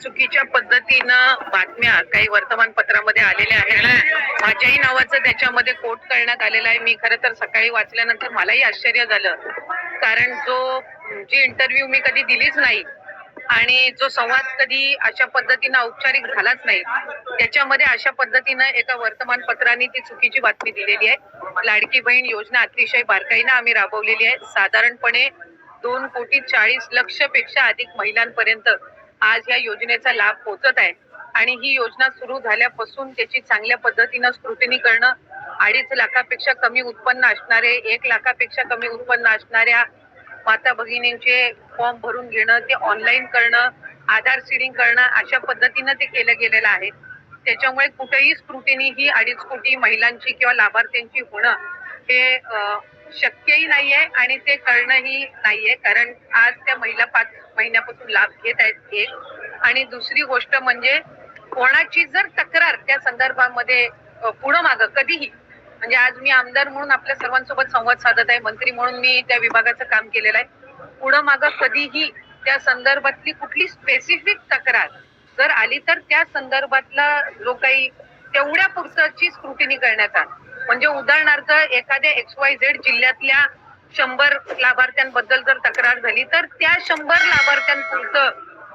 चुकीच्या पद्धतीनं बातम्या काही वर्तमानपत्रामध्ये आलेल्या आहेत. माझ्याही नावाचं त्याच्यामध्ये कोट करण्यात आलेलं आहे. मी खरं तर सकाळी वाचल्यानंतर मलाही आश्चर्य झालं. कारण जो जी इंटरव्ह्यू मी कधी दिलीच नाही आणि जो संवाद कधी अशा पद्धतीनं औपचारिक झालाच नाही त्याच्यामध्ये अशा पद्धतीनं एका वर्तमानपत्राने ती चुकीची बातमी दिलेली आहे. लाडकी बहीण योजना अतिशय बारकाईनं आम्ही राबवलेली आहे. साधारणपणे दोन कोटी चाळीस लक्षपेक्षा अधिक महिलांपर्यंत आज या योजनेचा लाभ पोहोचत आहे. आणि ही योजना सुरू झाल्यापासून त्याची चांगल्या पद्धतीनं स्क्रुटिनी करणं अडीच लाखापेक्षा कमी उत्पन्न असणारे एक लाखापेक्षा कमी उत्पन्न असणाऱ्या माता भगिनींचे फॉर्म भरून घेणं ते ऑनलाईन करणं आधार सीडिंग करणं अशा पद्धतीनं ते केलं गेलेलं आहे. त्याच्यामुळे कुठेही स्क्रुटिनी ही अडीच कोटी महिलांची किंवा लाभार्थ्यांची होणं हे शक्यही नाहीये आणि ते करणंही नाहीये. कारण आज त्या महिला पाच महिन्यापासून लाभ घेत आहेत एक आणि दुसरी गोष्ट म्हणजे कोणाची जर तक्रार त्या संदर्भामध्ये पुढं मागं कधीही म्हणजे आज मी आमदार म्हणून आपल्या सर्वांसोबत संवाद साधत आहे मंत्री म्हणून मी त्या विभागाचं काम केलेलं आहे पुढं मागं कधीही त्या संदर्भातली कुठली स्पेसिफिक तक्रार जर आली तर त्या संदर्भातला जो काही तेवढ्या पुरतची स्क्रुटिनी करण्यात आली. म्हणजे उदाहरणार्थ एखाद्या एक्स वाय झेड जिल्ह्यातल्या शंभर लाभार्थ्यांबद्दल जर तक्रार झाली तर त्या शंभर लाभार्थ्यांपुरतं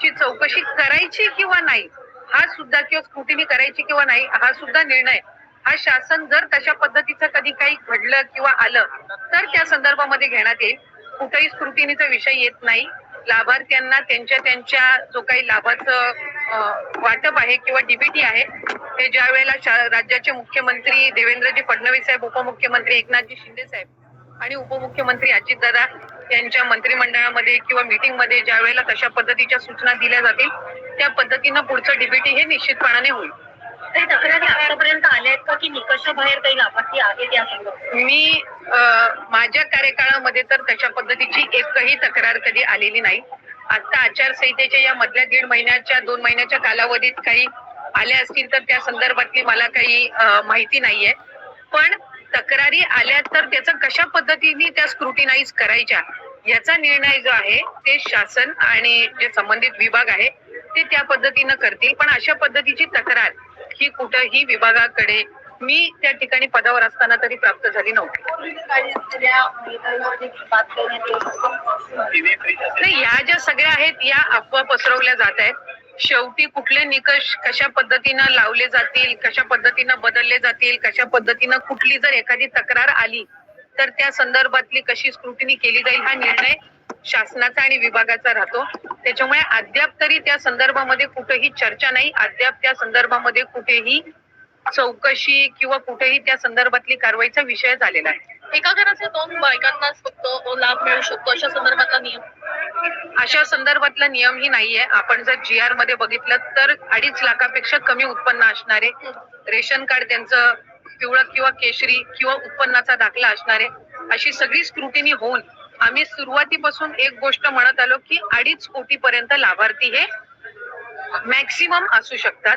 ची चौकशी करायची किंवा नाही हा सुद्धा किंवा स्क्रुटिनी करायची किंवा नाही हा सुद्धा निर्णय हा शासन जर तशा पद्धतीचं कधी काही घडलं किंवा आलं तर त्या संदर्भामध्ये घेण्यात येईल. कुठेही स्क्रुटिनीचा विषय येत नाही. लाभार्थ्यांना त्यांच्या त्यांच्या जो काही लाभाचं वाटप आहे किंवा डीबीटी आहे हे ज्या वेळेला राज्याचे मुख्यमंत्री देवेंद्रजी फडणवीस साहेब उपमुख्यमंत्री एकनाथजी शिंदे साहेब आणि उपमुख्यमंत्री अजितदादा यांच्या मंत्रिमंडळामध्ये किंवा मीटिंगमध्ये ज्या वेळेला तशा पद्धतीच्या सूचना दिल्या जातील त्या पद्धतीनं पुढचं डीबीटी हे निश्चितपणाने होईल. काही तक्रारी आतापर्यंत आल्या आहेत का की निकषाबाहेर काही मी माझ्या कार्यकाळामध्ये तर तशा पद्धतीची एकही तक्रार कधी आलेली नाही. आता आचारसंहितेच्या या मधल्या दीड महिन्याच्या दोन महिन्याच्या कालावधीत काही आल्या असतील तर त्या संदर्भातली मला काही माहिती नाहीये. पण तक्रारी आल्या तर त्याचा कशा पद्धतीने त्या स्क्रुटिनाइज करायच्या याचा निर्णय जो आहे ते शासन आणि जे संबंधित विभाग आहे ते त्या पद्धतीनं करतील. पण अशा पद्धतीची तक्रार ही कुठंही विभागाकडे मी त्या ठिकाणी पदावर असताना तरी प्राप्त झाली नव्हती. नाही या ज्या सगळ्या आहेत या अफवा पसरवल्या जात आहेत. शेवटी कुठले निकष कशा पद्धतीनं लावले जातील कशा पद्धतीनं बदलले जातील कशा पद्धतीनं कुठली जर एखादी तक्रार आली तर त्या संदर्भातली कशी स्क्रुटिनी केली जाईल हा निर्णय शासनाचा आणि विभागाचा राहतो. त्याच्यामुळे अद्याप तरी त्या संदर्भामध्ये कुठेही चर्चा नाही. अद्याप त्या संदर्भामध्ये कुठेही चौकशी किंवा कुठेही त्या संदर्भातली कारवाईचा विषय झालेला आहे. एका घराच्या दोन बायकांनाच फक्त लाभ मिळू शकतो अशा संदर्भातला नियम? अशा संदर्भातला नियमही नाहीये. आपण जर जी आरमध्ये बघितलं तर अडीच लाखापेक्षा कमी उत्पन्न असणारे रेशन कार्ड त्यांचं पिवळं किंवा केशरी किंवा उत्पन्नाचा दाखला असणारे अशी सगळी स्क्रुटिनी होऊन आम्ही सुरुवातीपासून एक गोष्ट म्हणत आलो की अडीच कोटी पर्यंत लाभार्थी हे मॅक्सिमम असू शकतात.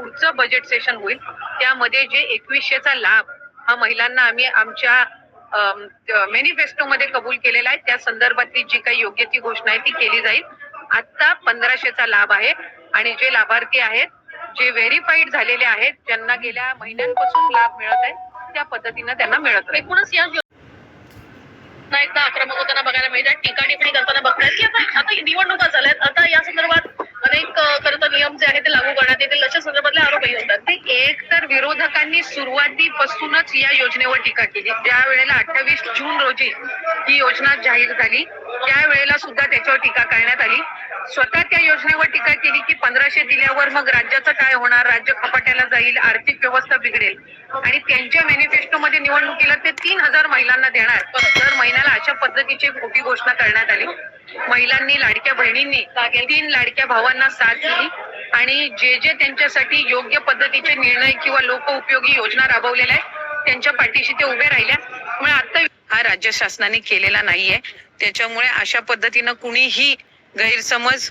पुढचं बजेट सेशन होईल. त्यामध्ये जे एकवीसशेचा लाभ हा महिलांना आम्ही आमच्या मेनिफेस्टो मध्ये कबूल केलेला आहे. त्या संदर्भातली जी काही योग्य ती घोषणा आहे ती केली जाईल. आता पंधराशेचा लाभ आहे आणि जे लाभार्थी आहेत जे व्हेरीफाईड झालेले आहेत ज्यांना गेल्या महिन्यांपासून लाभ मिळत आहे त्या पद्धतीनं त्यांना मिळत राहील. एकूणच या पुन्हा एकदा आक्रमक होताना बघायला मिळतात. टीका टिप्पणी करताना बघतात की आता आता निवडणुका झाल्यात. आता या संदर्भात अनेक खरं तर नियम जे आहेत ते लागू करण्यात येतील. अशा संदर्भात विरोधकांनी सुरुवातीपासूनच या योजनेवर टीका केली. ज्या वेळेला अठ्ठावीस जून रोजी ही योजना जाहीर झाली त्यावेळेला सुद्धा त्याच्यावर टीका करण्यात आली. स्वतः त्या योजनेवर टीका केली की पंधराशे दिल्यावर मग राज्याचं काय होणार? राज्य खपाट्याला जाईल आर्थिक व्यवस्था बिघडेल. आणि त्यांच्या मॅनिफेस्टो मध्ये निवडणुकीला ते तीन हजार महिलांना देणार. पण दर महिन्याला अशा पद्धतीची खोटी घोषणा करण्यात आली. महिलांनी लाडक्या बहिणींनी तीन लाडक्या भावांना साथ दिली. आणि जे जे त्यांच्यासाठी योग्य पद्धतीचे निर्णय किंवा लोकउपयोगी योजना राबवलेल्या आहेत त्यांच्या पाठीशी ते उभे राहिल्या. त्यामुळे आता हा राज्य शासनाने केलेला नाहीये. त्याच्यामुळे अशा पद्धतीनं कुणीही गैरसमज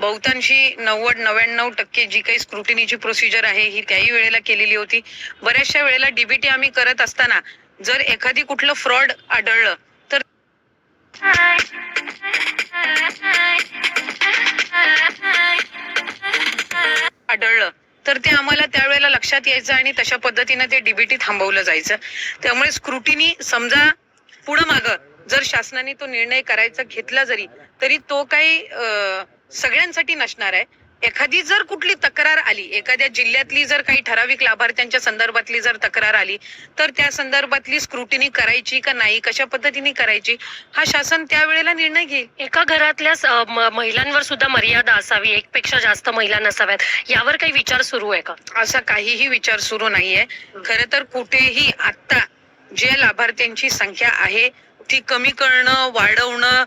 बहुतांशी नव्वद नव्याण्णव टक्के जी काही स्क्रुटिनीची प्रोसिजर आहे ही त्याही वेळेला केलेली होती. बऱ्याचशा वेळेला डीबीटी आम्ही करत असताना जर एखादी कुठलं फ्रॉड आढळलं तर आढळलं तर ते आम्हाला त्यावेळेला लक्षात यायचं आणि तशा पद्धतीनं ते डीबीटी थांबवलं जायचं. त्यामुळे स्क्रुटिनी समजा पुढं माग जर शासनाने तो निर्णय करायचा घेतला जरी तरी तो काही अं, सगळ्यांसाठी नसणार आहे. एखादी जर कुठली तक्रार आली एखाद्या जिल्ह्यातली जर काही ठराविक लाभार्थ्यांच्या संदर्भातली जर तक्रार आली तर त्या संदर्भातली स्क्रुटिनी करायची का नाही कशा पद्धतीने करायची हा शासन त्यावेळेला निर्णय घेईल. एका घरातल्या महिलांवर सुद्धा मर्यादा असावी एकपेक्षा जास्त महिला नसाव्यात यावर काही विचार सुरू आहे का? असा काहीही विचार सुरू नाहीये. खर तर कुठेही आता जे लाभार्थ्यांची संख्या आहे ती कमी करणं वाढवणं